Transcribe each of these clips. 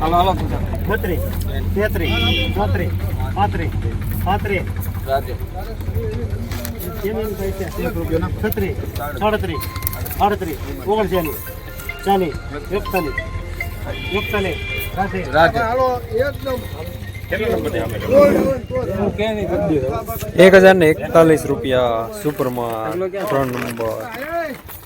હાલો હાલો બત્રીસ તેત્રીસ ચોત્રીસ પાંત્રીસ પાંત્રીસ છત્રીસ સાડત્રીસ. આડત્રીસ. ઓગણચાલીસ. ચાલીસ. એકતાલીસ. એકતાલીસ. રાધે. રાધે. એક હજાર ને એકતાલીસ રૂપિયા સુપરમાં ત્રણ નંબર.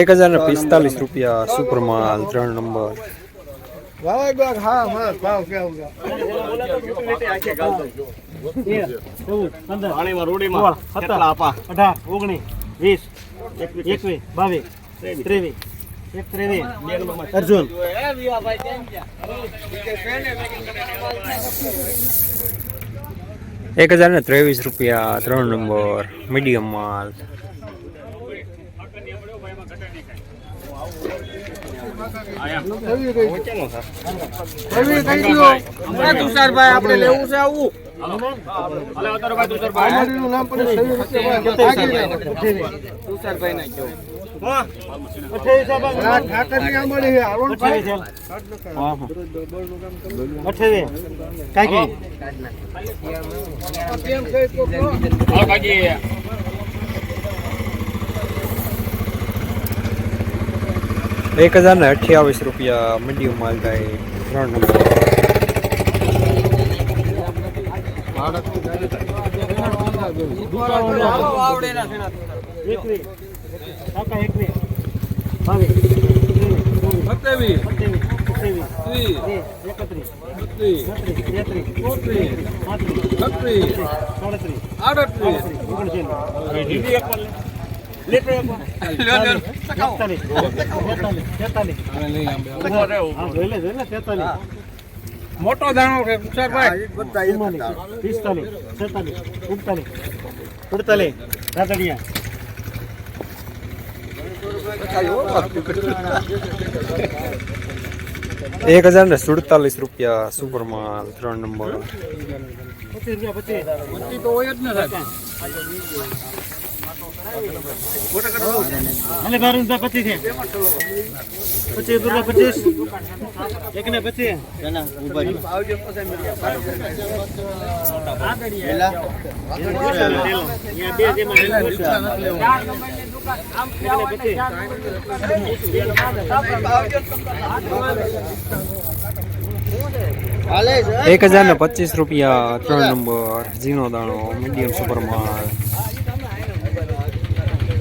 એક હજાર ને પિસ્તાલીસ રૂપિયા સુપર માલ, ત્રણ નંબર. અર્જુન એક હજાર ને ત્રેવીસ રૂપિયા, ત્રણ નંબર મીડિયમ માલ. તુષારભાઈ આપણે લેવું છે આવું. તુષારભાઈ ને કેવું અઠ્યાવીસ આ બાજુ. આ ઠાકરની આંબાડી છે હાલો ને ભાઈ. અઠ્યાવીસ અઠ્યાવીસ કાકી કેમ કઈ તો કહો. એક હજાર ને અઠ્યાવીસ રૂપિયા મીડિયમ માલ થાય ત્રણ નંબર. આડત્રીસ, મોટો દાણો. એક હજાર ને સુડતાલીસ રૂપિયા સુપરમાલ ત્રણ નંબર પચીસ રૂપિયા, પચીસ. તો હોય જ ને હાલે બાર રૂપિયા પચીસ છે. પચીસ રૂપિયા પચીસ. એક ને પચીસ. એક હજાર ને પચીસ રૂપિયા ત્રણ નંબર, ઝીણો દાણો મીડિયમ સુપરમાલ